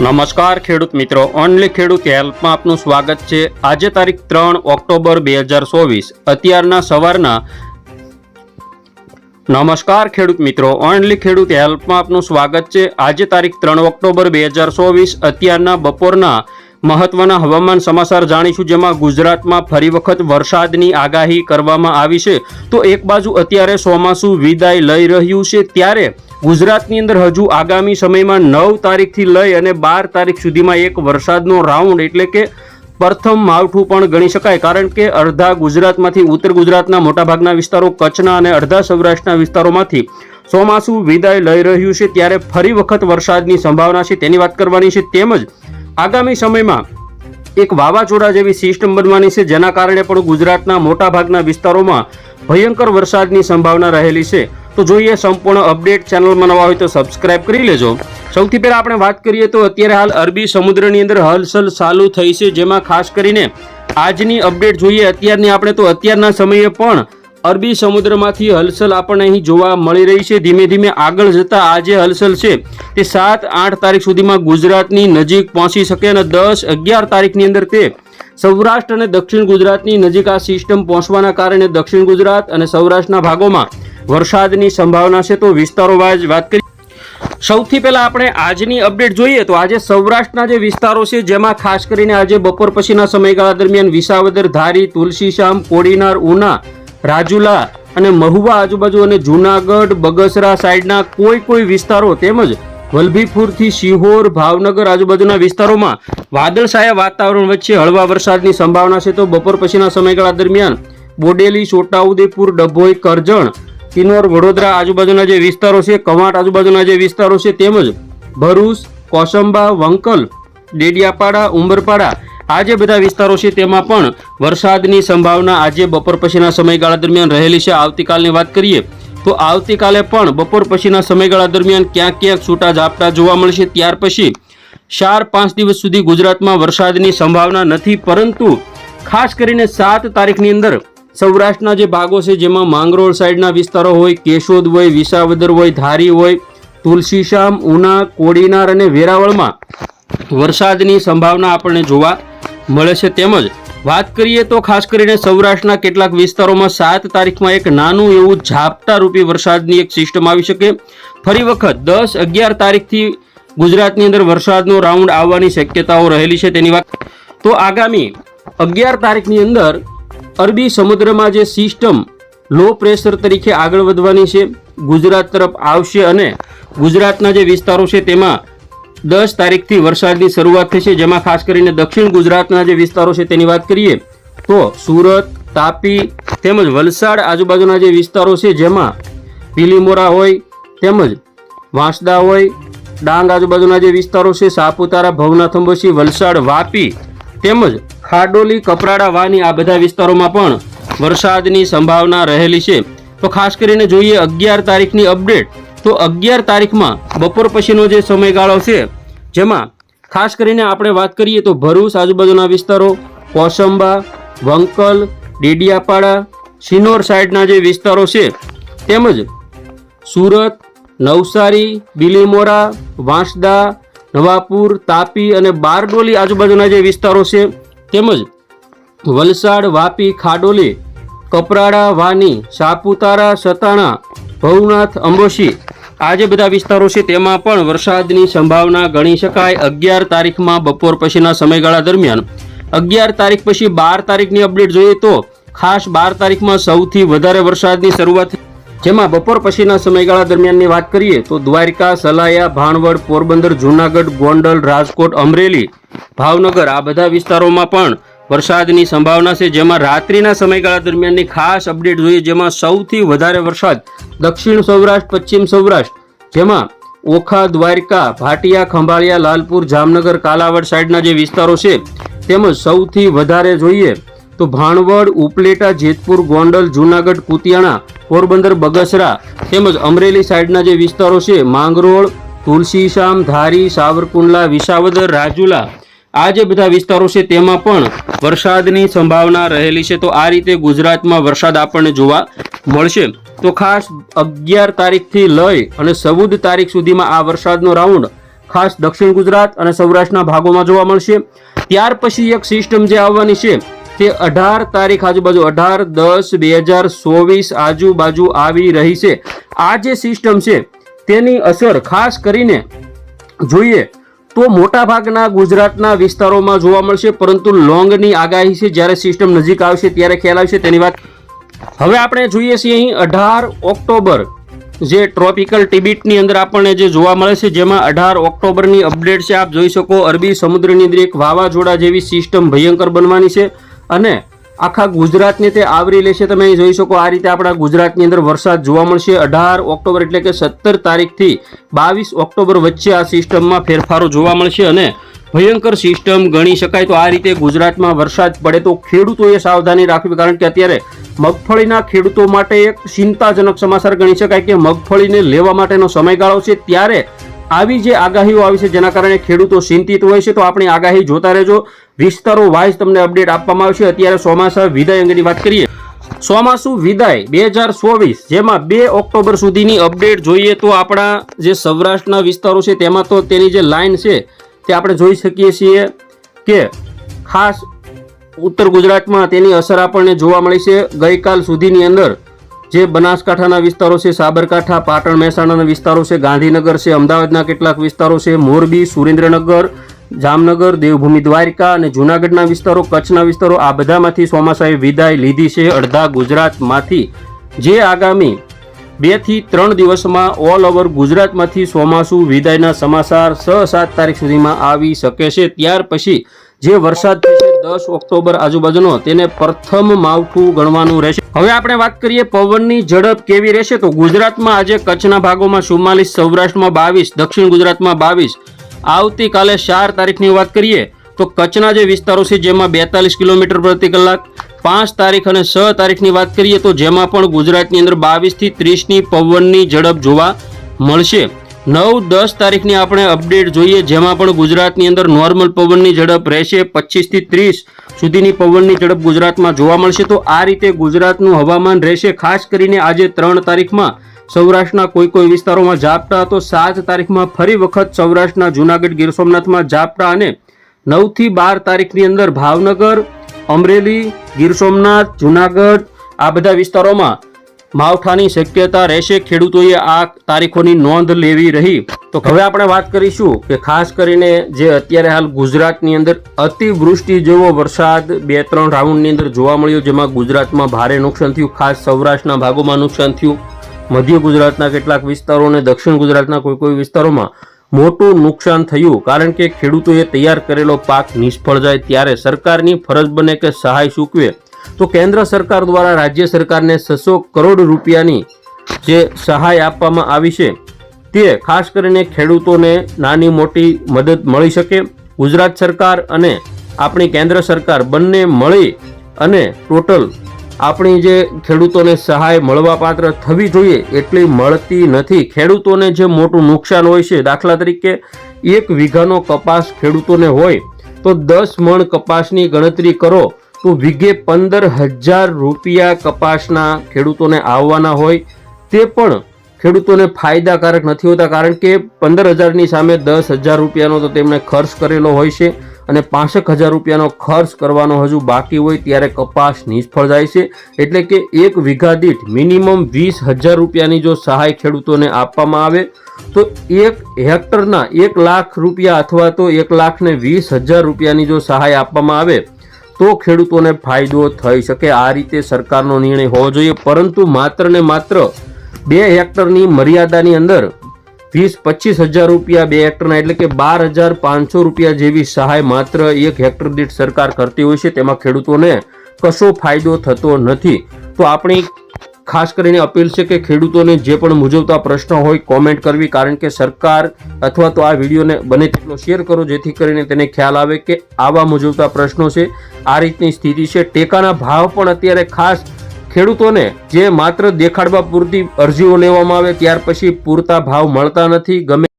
નમસ્કાર ખેડૂત મિત્રો. ઓનલી ખેડૂત હેલ્પમાં આપનું સ્વાગત છે. આજે તારીખ ત્રણ ઓક્ટોબર બે હજાર ચોવીસ. અત્યારના સવારના નમસ્કાર ખેડૂત મિત્રો. ઓનલી ખેડૂત હેલ્પમાં આપનું સ્વાગત છે. આજે તારીખ ત્રણ ઓક્ટોબર બે હજાર ચોવીસ. અત્યારના બપોરના મહત્વના હવામાન સમાચાર જાણીશું, જેમાં ગુજરાતમાં ફરી વખત વરસાદની આગાહી કરવામાં આવી છે. તો એક બાજુ અત્યારે ચોમાસું વિદાય લઈ રહ્યું છે, ત્યારે ગુજરાતની અંદર હજુ આગામી સમયમાં નવ તારીખથી લઈ અને બાર તારીખ સુધીમાં એક વરસાદનો રાઉન્ડ એટલે કે પ્રથમ માવઠું પણ ગણી શકાય, કારણ કે અડધા ગુજરાતમાંથી ઉત્તર ગુજરાતના મોટાભાગના વિસ્તારો કચ્છના અને અડધા સૌરાષ્ટ્રના વિસ્તારોમાંથી ચોમાસું વિદાય લઈ રહ્યું છે, ત્યારે ફરી વખત વરસાદની સંભાવના છે, તેની વાત કરવાની છે, તેમજ આગામી સમયમાં એક વાવાઝોડા જેવી સિસ્ટમ બનવાની છે, જેના કારણે પણ ગુજરાતના મોટાભાગના વિસ્તારોમાં ભયંકર વરસાદની સંભાવના રહેલી છે. તો જોઈએ સંપૂર્ણ અપડેટ ચેનલમાં નવા હોય તો સબસ્ક્રાઇબ કરી લેજો. સૌથી પહેલાં આપણે વાત કરીએ તો અત્યારે હાલ અરબી સમુદ્રની અંદર હલચલ ચાલુ થઈ છે, જેમાં ખાસ કરીને આજની અપડેટ જોઈએ, અત્યારની આપણે તો અત્યારના સમયે પણ અરબી સમુદ્રમાંથી હલચલ આપણને અહીં જોવા મળી રહી છે. ધીમે ધીમે આગળ જતા આ જે હલચલ છે, તે સાત આઠ તારીખ સુધીમાં ગુજરાતની નજીક પહોંચી શકે અને દસ અગિયાર તારીખની અંદર તે સૌરાષ્ટ્ર અને દક્ષિણ ગુજરાતની નજીક આ સિસ્ટમ પહોંચવાના કારણે દક્ષિણ ગુજરાત અને સૌરાષ્ટ્રના ભાગોમાં વરસાદની સંભાવના છે. તો વિસ્તારો વાત કરીએ. સૌથી પહેલાં આપણે આજની અપડેટ જોઈએ તો આજે સૌરાષ્ટ્રના જે વિસ્તારો છે, જેમાં ખાસ કરીને આજે બપોર પછીના સમયગાળા દરમિયાન વિસાવદર, ધારી તુલસીશ્યામ કોડીનાર, ઉના રાજુલા અને મહુવા આજુબાજુ અને જુનાગઢ, બગસરા સાઈડના કોઈ કોઈ વિસ્તારો તેમજ વલભીપુરથી શિહોર, ભાવનગર આજુબાજુના વિસ્તારોમાં વાદળછાયા વાતાવરણ વચ્ચે હળવા વરસાદની સંભાવના છે. તો બપોર પછીના સમયગાળા દરમિયાન બોડેલી, છોટાઉદેપુર, ડભોઈ, કરજણ કિનોર વડોદરા આજુબાજુના જે વિસ્તારો છે, કવાંટ આજુબાજુના જે વિસ્તારો છે તેમજ ભરૂચ, કોસંબા, વંકલ, ડેડિયાપાડા, ઉંબરપાડા આ જે બધા વિસ્તારો છે તેમાં પણ વરસાદની સંભાવના આજે બપોર પછીના સમયગાળા દરમિયાન રહેલી છે. આવતીકાલની વાત કરીએ તો આવતીકાલે પણ બપોર પછીના સમયગાળા દરમિયાન ક્યાંક ક્યાંક છૂટા ઝાપટા જોવા મળશે. ત્યાર પછી ચાર પાંચ દિવસ સુધી ગુજરાતમાં વરસાદની સંભાવના નથી, પરંતુ ખાસ કરીને સાત તારીખની અંદર સૌરાષ્ટ્રના જે ભાગો છે, જેમાં માંગરોળ સાઈડના વિસ્તારો હોય, કેશોદ હોય, વિસાવદર હોય, ધારી હોય તુલસીશામ ઉના, કોડીનાર અને વેરાવળમાં વરસાદની સંભાવના આપણને જોવા મળે છે તેમજ વાત કરીએ તો ખાસ કરીને સૌરાષ્ટ્રના કેટલાક વિસ્તારોમાં સાત તારીખમાં એક નાનું એવું ઝાપટા રૂપી વરસાદની એક સિસ્ટમ આવી શકે. ફરી વખત દસ અગિયાર તારીખથી ગુજરાતની અંદર વરસાદનો રાઉન્ડ આવવાની શક્યતાઓ રહેલી છે તેની વાત તો આગામી અગિયાર તારીખની અંદર અરબી સમુદ્રમાં જે સિસ્ટમ લો પ્રેશર તરીકે આગળ વધવાની છે, ગુજરાત તરફ આવશે અને ગુજરાતના જે વિસ્તારો છે તેમાં દસ તારીખથી વરસાદની શરૂઆત થશે, જેમાં ખાસ કરીને દક્ષિણ ગુજરાતના જે વિસ્તારો છે તેની વાત કરીએ, તો સુરત, તાપી તેમજ વલસાડ આજુબાજુના જે વિસ્તારો છે, જેમાં પીલીમોરા હોય, તેમજ વાંસદા હોય, ડાંગ આજુબાજુના જે વિસ્તારો છે, સાપુતારા ભવનાથ અંબોસી વલસાડ, વાપી તેમજ ખાડોલી, કપરાડા, વાની આ બધા વિસ્તારોમાં પણ વરસાદની સંભાવના રહેલી છે. તો ખાસ કરીને જોઈએ અગિયાર તારીખની અપડેટ તો અગિયાર તારીખમાં બપોર પછીનો જે સમયગાળો છે, જેમાં ખાસ કરીને આપણે વાત કરીએ તો ભરૂચ, આજુબાજુના વિસ્તારો, કોસંબા, વંકલ, ડેડિયાપાડા સિનોર સાઈડના જે વિસ્તારો છે, તેમજ સુરત, નવસારી, બિલીમોરા, વાંસદા, નવાપુર, તાપી અને બારડોલી આજુબાજુના જે વિસ્તારો છે, તેમજ વલસાડ, વાપી, ખાડોલી, કપરાડા, વાની, સાપુતારા, સતાણા ભવનાથ અંબોશી. આ જે બધા વિસ્તારો છે તેમાં પણ વરસાદની સંભાવના ગણી શકાય. અગિયાર તારીખમાં બપોર પછીના સમયગાળા દરમિયાન. અગિયાર તારીખ પછી બાર તારીખની અપડેટ જોઈએ તો ખાસ બાર તારીખમાં સૌથી વધારે વરસાદની શરૂઆત જેમાં બપોર પછીના સમયગાળા દરમિયાનની વાત કરીએ તો દ્વારકા, સલાયા, ભાણવડ, પોરબંદર, જૂનાગઢ, ગોંડલ, રાજકોટ, અમરેલી, ભાવનગર આ બધા વિસ્તારોમાં પણ વરસાદની સંભાવના છે. જેમાં રાત્રિના સમયગાળા દરમિયાનની ખાસ અપડેટ જોઈએ. જેમાં સૌથી વધારે વરસાદ દક્ષિણ સૌરાષ્ટ્ર, પશ્ચિમ સૌરાષ્ટ્ર. જેમાં ઓખા, દ્વારકા, ભાટિયા, ખંભાળિયા, લાલપુર, જામનગર, કાલાવડ સાઈડના જે વિસ્તારો છે, તેમજ સૌથી વધારે જોઈએ તો ભાણવડ, ઉપલેટા, જેતપુર, ગોંડલ, જૂનાગઢ, કુતિયાણા, પોરબંદર, બગસરા તેમજ અમરેલી સાઈડના જે વિસ્તારો છે, માંગરોળ તુલસીશામ ધારી, સાવરકુંડલા, વિસાવદર, રાજુલા આ જે બધા વિસ્તારો છે, તેમાં પણ વરસાદની સંભાવના રહેલી છે. તો આ રીતે ગુજરાતમાં વરસાદ આપણને જોવા મળશે. તો ખાસ અગિયાર તારીખથી લઈ અને ચૌદ તારીખ સુધીમાં આ વરસાદનો રાઉન્ડ ખાસ દક્ષિણ ગુજરાત અને સૌરાષ્ટ્રના ભાગોમાં જોવા મળશે. ત્યાર પછી એક સિસ્ટમ જે આવવાની છે, તે અઢાર તારીખ આજુબાજુ, અઢાર, દસ, બે હજાર ચોવીસ આજુબાજુ આવી રહી છે. આ જે સિસ્ટમ છે, તેની અસર ખાસ કરીને જોઈએ તો મોટા ભાગના ગુજરાતના વિસ્તારોમાં જોવા મળશે, પરંતુ લોંગની આગાહી છે, જ્યારે સિસ્ટમ નજીક આવશે ત્યારે ખ્યાલ આવશે. તેની વાત હવે આપણે જોઈએ છીએ અહીં અઢાર ઓક્ટોબર, જે ટ્રોપિકલ ટિબિટની અંદર આપણને જે જોવા મળે છે, જેમાં અઢાર ઓક્ટોબરની અપડેટ છે. આપ જોઈ શકો, અરબી સમુદ્રની અંદર એક વાવાઝોડા જેવી સિસ્ટમ ભયંકર બનવાની છે અને આખા ગુજરાતને તે આવરી લેશે તમે અહીં જોઈ શકો આ રીતે આપણા ગુજરાતની અંદર વરસાદ જોવા મળશે. અઢાર ઓક્ટોબર એટલે કે સત્તર તારીખથી બાવીસ ઓક્ટોબર વચ્ચે આ સિસ્ટમમાં ફેરફારો જોવા મળશે અને ભયંકર સિસ્ટમ ગણી શકાય. તો આ રીતે ગુજરાતમાં વરસાદ પડે તો ખેડૂતોએ સાવધાની રાખવી, કારણ કે અત્યારે મગફળીના ખેડૂતો માટે એક ચિંતાજનક સમાચાર ગણી શકાય કે મગફળીને લેવા માટેનો સમયગાળો છે. ત્યારે આવી જે આગાહીઓ આવી છે જેના કારણે ખેડૂતો ચિંતિત હોય છે, તો આપણી આગાહી જોતા રહેજો. વિસ્તારો વાઇઝ તમને અપડેટ આપવામાં આવશે. અત્યારે ચોમાસા વિદાય અંગેની વાત કરીએ. ચોમાસું વિદાય બે હજાર ચોવીસ, જેમાં બે ઓક્ટોબર સુધીની અપડેટ જોઈએ તો આપણા જે સૌરાષ્ટ્રના વિસ્તારો છે, તેમાં તો તેની જે લાઇન છે, તે આપણે જોઈ શકીએ છીએ કે ખાસ ઉત્તર ગુજરાતમાં તેની અસર આપણને જોવા મળી છે. ગઈકાલ સુધીની અંદર જે બનાસકાંઠાના વિસ્તારો છે, સાબરકાંઠા, પાટણ, મહેસાણાના વિસ્તારો છે, ગાંધીનગર છે, અમદાવાદના કેટલાક વિસ્તારો છે, મોરબી, સુરેન્દ્રનગર, જામનગર, દેવભૂમિ દ્વારિકા અને જૂનાગઢના વિસ્તારો, કચ્છના વિસ્તારો, આ બધામાંથી ચોમાસાએ વિદાય લીધી છે, અડધા ગુજરાતમાંથી. જે આગામી બેથી ત્રણ દિવસમાં ઓલ ઓવર ગુજરાતમાંથી ચોમાસું વિદાયના સમાચાર છ સાત તારીખ સુધીમાં આવી શકે છે. ત્યાર પછી જે વરસાદ થશે દસ ઓક્ટોબર આજુબાજુનો, તેને પ્રથમ માવઠું ગણવાનું રહેશે. હવે આપણે વાત કરીએ પવનની ઝડપ કેવી રહેશે? તો ગુજરાતમાં આજે કચ્છના ભાગોમાં ચુમ્માલીસ, સૌરાષ્ટ્રમાં બાવીસ, દક્ષિણ ગુજરાતમાં બાવીસ. આવતીકાલે ચાર તારીખની વાત કરીએ, તો કચ્છના જે વિસ્તારો છે, જેમાં બેતાલીસ કિલોમીટર પ્રતિ કલાક, પાંચ તારીખ અને છ તારીખની વાત કરીએ, તો જેમાં પણ ગુજરાતની અંદર બાવીસથી ત્રીસની પવનની ઝડપ જોવા મળશે. નવ, દસ તારીખની આપણે અપડેટ જોઈએ, જેમાં પણ ગુજરાતની અંદર નોર્મલ પવનની ઝડપ રહેશે પચીસથી ત્રીસ સુધીની પવનની ઝડપ ગુજરાતમાં જોવા મળશે. તો આ રીતે ગુજરાતનું હવામાન રહેશે. ખાસ કરીને આજે ત્રણ તારીખમાં સૌરાષ્ટ્રના કોઈ કોઈ વિસ્તારોમાં ઝાપટા, તો સાત તારીખમાં ફરી વખત સૌરાષ્ટ્રના જૂનાગઢ, ગીર સોમનાથમાં ઝાપટા અને નવથી બાર તારીખની અંદર ભાવનગર, અમરેલી, ગીર સોમનાથ, જૂનાગઢ આ બધા વિસ્તારોમાં માવઠાની શક્યતા રહેશે. ખેડૂતોએ આ તારીખોની નોંધ લેવી રહી. તો હવે આપણે વાત કરીશું કે ખાસ કરીને જે અત્યારે હાલ ગુજરાતની અંદર અતિવૃષ્ટિ જેવો વરસાદ બે ત્રણ રાઉન્ડની અંદર જોવા મળ્યો, જેમાં ગુજરાતમાં ભારે નુકસાન થયું. ખાસ સૌરાષ્ટ્રના ભાગોમાં નુકસાન થયું. મધ્ય ગુજરાતના કેટલાક વિસ્તારો અને દક્ષિણ ગુજરાતના કોઈ કોઈ વિસ્તારોમાં મોટું નુકસાન થયું. કારણ કે ખેડૂતોએ તૈયાર કરેલો પાક નિષ્ફળ જાય ત્યારે સરકારની ફરજ બને કે સહાય ચૂકવે તો કેન્દ્ર સરકાર દ્વારા રાજ્ય સરકારને છસો કરોડ રૂપિયાની જે સહાય આપવામાં આવી છે, તે ખાસ કરીને ખેડૂતોને નાની મોટી મદદ મળી શકે. ગુજરાત સરકાર અને આપણી કેન્દ્ર સરકાર બંને મળી અને ટોટલ આપણી જે ખેડૂતોને સહાય મળવાપાત્ર થવી જોઈએ એટલી મળતી નથી. ખેડૂતોને જે મોટું નુકસાન હોય છે દાખલા તરીકે એક વીઘાનો કપાસ ખેડૂતોને હોય તો દસ મણ કપાસની ગણતરી કરો તો વીઘે પંદર હજાર રૂપિયા કપાસના ખેડૂતોને આવવાના હોય. તે પણ ખેડૂતોને ફાયદાકારક નથી હોતા, કારણ કે પંદર હજારની સામે દસ હજાર રૂપિયાનો તો તેમણે ખર્ચ કરેલો હોય છે અને પાંસઠ હજાર રૂપિયાનો ખર્ચ કરવાનો હજુ બાકી હોય ત્યારે કપાસ નિષ્ફળ જાય છે. એટલે કે એક વીઘા દીઠ મિનિમમ વીસ હજાર રૂપિયાની જો સહાય ખેડૂતોને આપવામાં આવે, તો એક હેક્ટરના એક લાખ રૂપિયા અથવા તો એક લાખને વીસ હજાર રૂપિયાની જો સહાય આપવામાં આવે તો ખેડૂતોને ફાયદો થઈ શકે. આ રીતે સરકારનો નિર્ણય હોવો જોઈએ. પરંતુ માત્ર ને માત્ર બે હેક્ટરની મર્યાદાની અંદર વીસ પચીસ હજાર રૂપિયા બે હેક્ટરના એટલે કે બાર હજાર પાંચસો રૂપિયા જેવી સહાય માત્ર એક હેક્ટર દીઠ સરકાર કરતી હોય છે. તેમાં ખેડૂતોને કશો ફાયદો થતો નથી. તો આપણી ખાસ કરીને અપીલ છે કે ખેડૂતોને જે પણ મૂંઝવતા પ્રશ્નો હોય કોમેન્ટ કરવી, કારણ કે સરકાર અથવા તો આ વિડીયોને બને તેટલો શેર કરો, જેથી કરીને તેને ખ્યાલ આવે કે આવા મૂંઝવતા પ્રશ્નો છે, આ રીતની સ્થિતિ છે. ટેકાના ભાવ પણ અત્યારે ખાસ ખેડૂતોને જે માત્ર દેખાડવા પૂરતી અરજીઓ લેવામાં આવે, ત્યાર પછી પૂરતા ભાવ મળતા નથી. ગમે